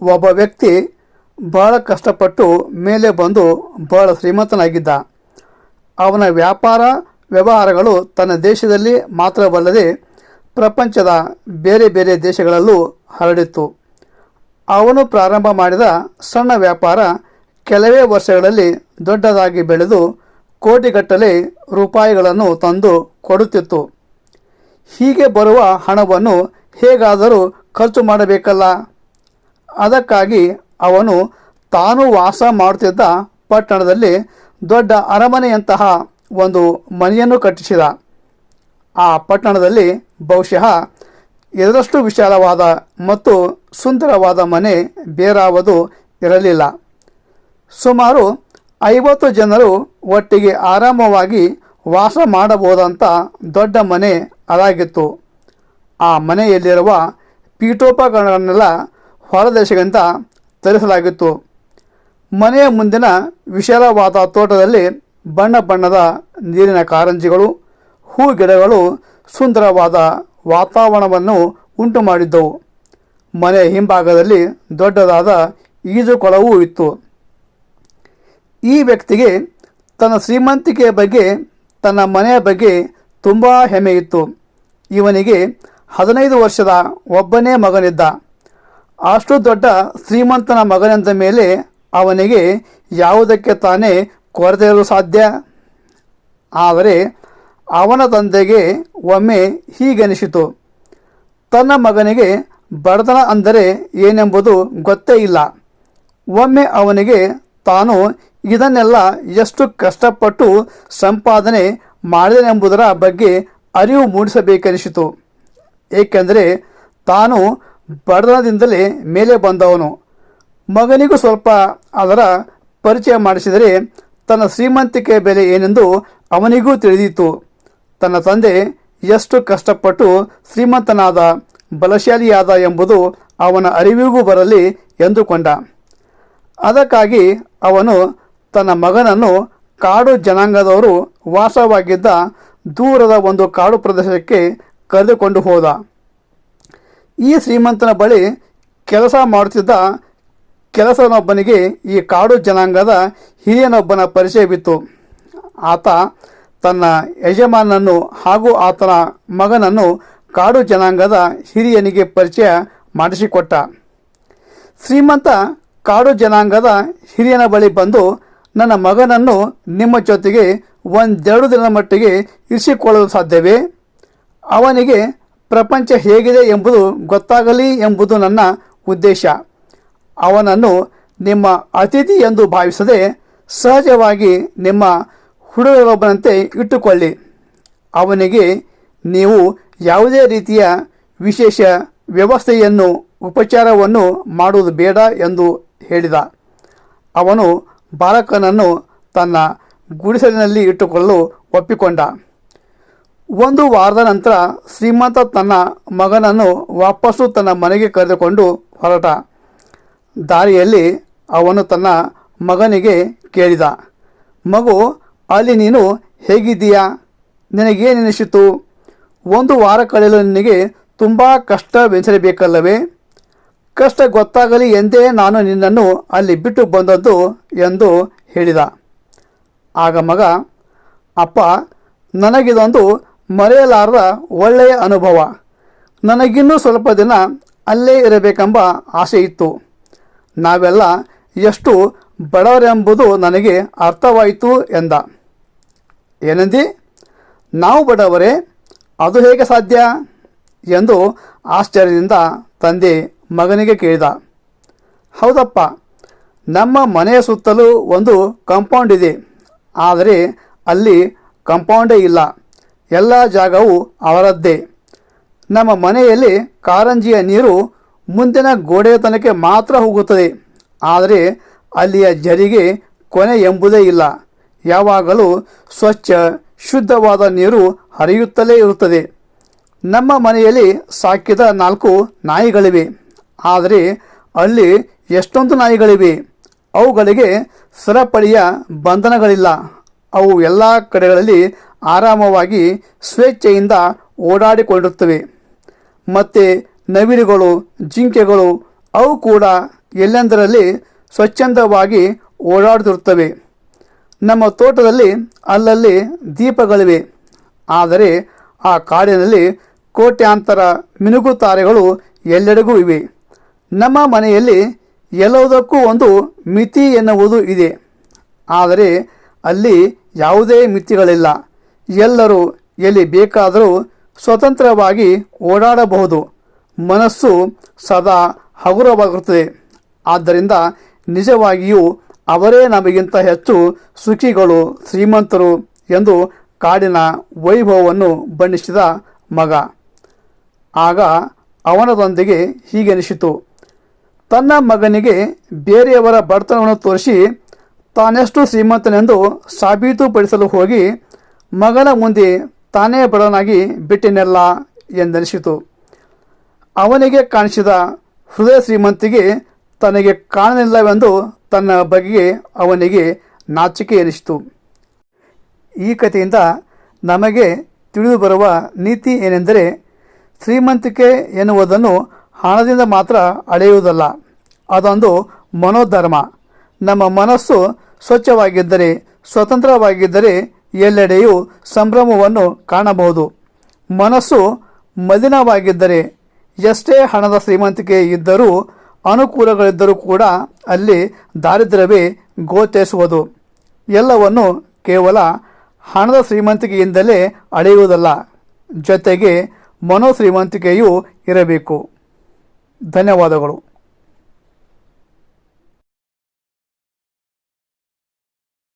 ಒಬ್ಬ ವ್ಯಕ್ತಿ ಭಾಳ ಕಷ್ಟಪಟ್ಟು ಮೇಲೆ ಬಂದು ಭಾಳ ಶ್ರೀಮಂತನಾಗಿದ್ದ. ಅವನ ವ್ಯಾಪಾರ, ವ್ಯವಹಾರಗಳು ತನ್ನ ದೇಶದಲ್ಲಿ ಮಾತ್ರವಲ್ಲದೆ ಪ್ರಪಂಚದ ಬೇರೆ ಬೇರೆ ದೇಶಗಳಲ್ಲೂ ಹರಡಿತ್ತು. ಅವನು ಪ್ರಾರಂಭ ಮಾಡಿದ ಸಣ್ಣ ವ್ಯಾಪಾರ ಕೆಲವೇ ವರ್ಷಗಳಲ್ಲಿ ದೊಡ್ಡದಾಗಿ ಬೆಳೆದು ಕೋಟಿಗಟ್ಟಲೆ ರೂಪಾಯಿಗಳನ್ನು ತಂದು ಕೊಡುತ್ತಿತ್ತು. ಹೀಗೆ ಬರುವ ಹಣವನ್ನು ಹೇಗಾದರೂ ಖರ್ಚು ಮಾಡಬೇಕಲ್ಲ? ಅದಕ್ಕಾಗಿ ಅವನು ತಾನು ವಾಸ ಮಾಡುತ್ತಿದ್ದ ಪಟ್ಟಣದಲ್ಲಿ ದೊಡ್ಡ ಅರಮನೆಯಂತಹ ಒಂದು ಮನೆಯನ್ನು ಕಟ್ಟಿಸಿದ. ಆ ಪಟ್ಟಣದಲ್ಲಿ ಬಹುಶಃ ಎರಡಷ್ಟು ವಿಶಾಲವಾದ ಮತ್ತು ಸುಂದರವಾದ ಮನೆ ಬೇರಾವುದು ಇರಲಿಲ್ಲ. ಸುಮಾರು ಐವತ್ತು ಜನರು ಒಟ್ಟಿಗೆ ಆರಾಮವಾಗಿ ವಾಸ ಮಾಡಬಹುದಂಥ ದೊಡ್ಡ ಮನೆ ಅದಾಗಿತ್ತು. ಆ ಮನೆಯಲ್ಲಿರುವ ಪೀಠೋಪಕರಣಗಳನ್ನೆಲ್ಲ ಹೊರದೇಶಗಳಿಂದ ತರಿಸಲಾಗಿತ್ತು. ಮನೆಯ ಮುಂದಿನ ವಿಶಾಲವಾದ ತೋಟದಲ್ಲಿ ಬಣ್ಣ ಬಣ್ಣದ ನೀರಿನ ಕಾರಂಜಿಗಳು, ಹೂ ಗಿಡಗಳು, ಸುಂದರವಾದ ವಾತಾವರಣವನ್ನು ಉಂಟು ಮಾಡಿದ್ದವು ಮನೆಯ ಹಿಂಭಾಗದಲ್ಲಿ ದೊಡ್ಡದಾದ ಈಜುಕೊಳವೂ ಇತ್ತು. ಈ ವ್ಯಕ್ತಿಗೆ ತನ್ನ ಶ್ರೀಮಂತಿಕೆಯ ಬಗ್ಗೆ, ತನ್ನ ಮನೆಯ ಬಗ್ಗೆ ತುಂಬ ಹೆಮ್ಮೆ ಇತ್ತು ಇವನಿಗೆ ಹದಿನೈದು ವರ್ಷದ ಒಬ್ಬನೇ ಮಗನಿದ್ದ. ಅಷ್ಟು ದೊಡ್ಡ ಶ್ರೀಮಂತನ ಮಗನೆಂದ ಮೇಲೆ ಅವನಿಗೆ ಯಾವುದಕ್ಕೆ ತಾನೇ ಕೊರತೆ ಇರಲು ಸಾಧ್ಯ? ಆದರೆ ಅವನ ತಂದೆಗೆ ಒಮ್ಮೆ ಹೀಗೆನಿಸಿತು. ತನ್ನ ಮಗನಿಗೆ ಬಡತನ ಅಂದರೆ ಏನೆಂಬುದು ಗೊತ್ತೇ ಇಲ್ಲ. ಒಮ್ಮೆ ಅವನಿಗೆ ತಾನು ಇದನ್ನೆಲ್ಲ ಎಷ್ಟು ಕಷ್ಟಪಟ್ಟು ಸಂಪಾದನೆ ಮಾಡಿದನೆಂಬುದರ ಬಗ್ಗೆ ಅರಿವು ಮೂಡಿಸಬೇಕೆನಿಸಿತು. ಏಕೆಂದರೆ ತಾನು ಬಡತನದಿಂದಲೇ ಮೇಲೆ ಬಂದವನು. ಮಗನಿಗೂ ಸ್ವಲ್ಪ ಅದರ ಪರಿಚಯ ಮಾಡಿಸಿದರೆ ತನ್ನ ಶ್ರೀಮಂತಿಕೆಯ ಬೆಲೆ ಏನೆಂದು ಅವನಿಗೂ ತಿಳಿದಿತ್ತು. ತನ್ನ ತಂದೆ ಎಷ್ಟು ಕಷ್ಟಪಟ್ಟು ಶ್ರೀಮಂತನಾದ, ಬಲಶಾಲಿಯಾದ ಎಂಬುದು ಅವನ ಅರಿವಿಗೂ ಬರಲಿ ಎಂದುಕೊಂಡ. ಅದಕ್ಕಾಗಿ ಅವನು ತನ್ನ ಮಗನನ್ನು ಕಾಡು ಜನಾಂಗದವರು ವಾಸವಾಗಿದ್ದ ದೂರದ ಒಂದು ಕಾಡು ಪ್ರದೇಶಕ್ಕೆ ಕರೆದುಕೊಂಡು ಹೋದ. ಈ ಶ್ರೀಮಂತನ ಬಳಿ ಕೆಲಸ ಮಾಡುತ್ತಿದ್ದ ಕೆಲಸನೊಬ್ಬನಿಗೆ ಈ ಕಾಡು ಜನಾಂಗದ ಹಿರಿಯನೊಬ್ಬನ ಪರಿಚಯವಿತ್ತು ಆತ ತನ್ನ ಯಜಮಾನನನ್ನು ಹಾಗೂ ಆತನ ಮಗನನ್ನು ಕಾಡು ಜನಾಂಗದ ಹಿರಿಯನಿಗೆ ಪರಿಚಯ ಮಾಡಿಸಿಕೊಟ್ಟ. ಶ್ರೀಮಂತ ಕಾಡು ಜನಾಂಗದ ಹಿರಿಯನ ಬಳಿ ಬಂದು ನನ್ನ ಮಗನನ್ನು ನಿಮ್ಮ ಜೊತೆಗೆ ಒಂದೆರಡು ದಿನದ ಮಟ್ಟಿಗೆ ಇರಿಸಿಕೊಳ್ಳಲು ಸಾಧ್ಯವೇ? ಅವನಿಗೆ ಪ್ರಪಂಚ ಹೇಗಿದೆ ಎಂಬುದು ಗೊತ್ತಾಗಲಿ ಎಂಬುದು ನನ್ನ ಉದ್ದೇಶ. ಅವನನ್ನು ನಿಮ್ಮ ಅತಿಥಿ ಎಂದು ಭಾವಿಸದೆ ಸಹಜವಾಗಿ ನಿಮ್ಮ ಹುಡುಗರೊಬ್ಬನಂತೆ ಇಟ್ಟುಕೊಳ್ಳಿ. ಅವನಿಗೆ ನೀವು ಯಾವುದೇ ರೀತಿಯ ವಿಶೇಷ ವ್ಯವಸ್ಥೆಯನ್ನು, ಉಪಚಾರವನ್ನು ಮಾಡುವುದು ಬೇಡ ಎಂದು ಹೇಳಿದ. ಅವನು ಬಾಲಕನನ್ನು ತನ್ನ ಗುಡಿಸಲಿನಲ್ಲಿ ಇಟ್ಟುಕೊಳ್ಳಲು ಒಪ್ಪಿಕೊಂಡ. ಒಂದು ವಾರದ ನಂತರ ಶ್ರೀಮಂತ ತನ್ನ ಮಗನನ್ನು ವಾಪಸ್ಸು ತನ್ನ ಮನೆಗೆ ಕರೆದುಕೊಂಡು ಹೊರಟ. ದಾರಿಯಲ್ಲಿ ಅವನು ತನ್ನ ಮಗನಿಗೆ ಕೇಳಿದ, ಮಗು, ಅಲ್ಲಿ ನೀನು ಹೇಗಿದ್ದೀಯಾ? ನಿನಗೇನೆನಿಸಿತು? ಒಂದು ವಾರ ಕಳೆಯಲು ನಿನಗೆ ತುಂಬ ಕಷ್ಟವೆನಿಸಲೇಬೇಕಲ್ಲವೇ? ಕಷ್ಟ ಗೊತ್ತಾಗಲಿ ಎಂದೇ ನಾನು ನಿನ್ನನ್ನು ಅಲ್ಲಿ ಬಿಟ್ಟು ಬಂದದ್ದು ಎಂದು ಹೇಳಿದ. ಆಗ ಮಗ, ಅಪ್ಪ, ನನಗಿದೊಂದು ಮರೆಯಲಾರದ ಒಳ್ಳೆಯ ಅನುಭವ. ನನಗಿನ್ನೂ ಸ್ವಲ್ಪ ದಿನ ಅಲ್ಲೇ ಇರಬೇಕೆಂಬ ಆಸೆ ಇತ್ತು. ನಾವೆಲ್ಲ ಎಷ್ಟು ಬಡವರೆಂಬುದು ನನಗೆ ಅರ್ಥವಾಯಿತು ಎಂದ. ಏನಂದಿ? ನಾವು ಬಡವರೇ, ಅದು ಹೇಗೆ ಸಾಧ್ಯ? ಎಂದು ಆಶ್ಚರ್ಯದಿಂದ ತಂದೆ ಮಗನಿಗೆ ಕೇಳಿದ. ಹೌದಪ್ಪ, ನಮ್ಮ ಮನೆಯ ಸುತ್ತಲೂ ಒಂದು ಕಾಂಪೌಂಡ್ ಇದೆ. ಆದರೆ ಅಲ್ಲಿ ಕಾಂಪೌಂಡೇ ಇಲ್ಲ. ಎಲ್ಲ ಜಾಗವು ಅವರದ್ದೇ. ನಮ್ಮ ಮನೆಯಲ್ಲಿ ಕಾರಂಜಿಯ ನೀರು ಮುಂದಿನ ಗೋಡೆಯ ತನಕ ಮಾತ್ರ ಹೋಗುತ್ತದೆ. ಆದರೆ ಅಲ್ಲಿಯ ಜರಿಗೆ ಕೊನೆ ಎಂಬುದೇ ಇಲ್ಲ. ಯಾವಾಗಲೂ ಸ್ವಚ್ಛ, ಶುದ್ಧವಾದ ನೀರು ಹರಿಯುತ್ತಲೇ ಇರುತ್ತದೆ. ನಮ್ಮ ಮನೆಯಲ್ಲಿ ಸಾಕಿದ ನಾಲ್ಕು ನಾಯಿಗಳಿವೆ. ಆದರೆ ಅಲ್ಲಿ ಎಷ್ಟೊಂದು ನಾಯಿಗಳಿವೆ. ಅವುಗಳಿಗೆ ಸರಪಳಿಯ ಬಂಧನಗಳಿಲ್ಲ. ಅವು ಎಲ್ಲ ಕಡೆಗಳಲ್ಲಿ ಆರಾಮವಾಗಿ ಸ್ವೇಚ್ಛೆಯಿಂದ ಓಡಾಡಿಕೊಂಡಿರುತ್ತವೆ. ಮತ್ತು ನವಿಲುಗಳು, ಜಿಂಕೆಗಳು, ಅವು ಕೂಡ ಎಲ್ಲೆಂದರಲ್ಲಿ ಸ್ವಚ್ಛಂದವಾಗಿ ಓಡಾಡುತ್ತಿರುತ್ತವೆ. ನಮ್ಮ ತೋಟದಲ್ಲಿ ಅಲ್ಲಲ್ಲಿ ದೀಪಗಳಿವೆ. ಆದರೆ ಆ ಕಾಡಿನಲ್ಲಿ ಕೋಟ್ಯಾಂತರ ಮಿನುಗುತಾರೆಗಳು ಎಲ್ಲೆಡೆಗೂ ಇವೆ. ನಮ್ಮ ಮನೆಯಲ್ಲಿ ಎಲ್ಲದಕ್ಕೂ ಒಂದು ಮಿತಿ ಎನ್ನುವುದು ಇದೆ. ಆದರೆ ಅಲ್ಲಿ ಯಾವುದೇ ಮಿತಿಗಳಿಲ್ಲ. ಎಲ್ಲರೂ ಎಲ್ಲಿ ಬೇಕಾದರೂ ಸ್ವತಂತ್ರವಾಗಿ ಓಡಾಡಬಹುದು. ಮನಸ್ಸು ಸದಾ ಹಗುರವಾಗಿರುತ್ತದೆ. ಆದ್ದರಿಂದ ನಿಜವಾಗಿಯೂ ಅವರೇ ನಮಗಿಂತ ಹೆಚ್ಚು ಸುಖಿಗಳು, ಶ್ರೀಮಂತರು ಎಂದು ಕಾಡಿನ ವೈಭವವನ್ನು ಬಣ್ಣಿಸಿದ ಮಗ. ಆಗ ಅವನದೊಂದಿಗೆ ಹೀಗೆನಿಸಿತು. ತನ್ನ ಮಗನಿಗೆ ಬೇರೆಯವರ ಬಡತನವನ್ನು ತೋರಿಸಿ ತಾನೆಷ್ಟು ಶ್ರೀಮಂತನೆಂದು ಸಾಬೀತುಪಡಿಸಲು ಹೋಗಿ ಮಗನ ಮುಂದೆ ತಾನೇ ಬಡವನಾಗಿ ಬಿಟ್ಟಿನೆಲ್ಲ ಎಂದನಿಸಿತು. ಅವನಿಗೆ ಕಾಣಿಸಿದ ಹೃದಯ ಶ್ರೀಮಂತಿಗೆ ತನಗೆ ಕಾಣಲಿಲ್ಲವೆಂದು ತನ್ನ ಬಗೆಗೆ ಅವನಿಗೆ ನಾಚಿಕೆ ಎನಿಸಿತು. ಈ ಕಥೆಯಿಂದ ನಮಗೆ ತಿಳಿದು ಬರುವ ನೀತಿ ಏನೆಂದರೆ ಶ್ರೀಮಂತಿಕೆ ಎನ್ನುವುದನ್ನು ಹಣದಿಂದ ಮಾತ್ರ ಅಳೆಯುವುದಲ್ಲ, ಅದೊಂದು ಮನೋಧರ್ಮ. ನಮ್ಮ ಮನಸ್ಸು ಸ್ವಚ್ಛವಾಗಿದ್ದರೆ, ಸ್ವತಂತ್ರವಾಗಿದ್ದರೆ ಎಲ್ಲೆಡೆಯೂ ಸಂಭ್ರಮವನ್ನು ಕಾಣಬಹುದು. ಮನಸ್ಸು ಮಲಿನವಾಗಿದ್ದರೆ, ಎಷ್ಟೇ ಹಣದ ಶ್ರೀಮಂತಿಕೆ ಇದ್ದರೂ, ಅನುಕೂಲಗಳಿದ್ದರೂ ಕೂಡ ಅಲ್ಲಿ ದಾರಿದ್ರ್ಯವೇ ಗೋಚರಿಸುವುದು. ಎಲ್ಲವನ್ನು ಕೇವಲ ಹಣದ ಶ್ರೀಮಂತಿಕೆಯಿಂದಲೇ ಅಳೆಯುವುದಲ್ಲ. ಜೊತೆಗೆ ಮನೋ ಶ್ರೀಮಂತಿಕೆಯೂ ಇರಬೇಕು. ಧನ್ಯವಾದಗಳು.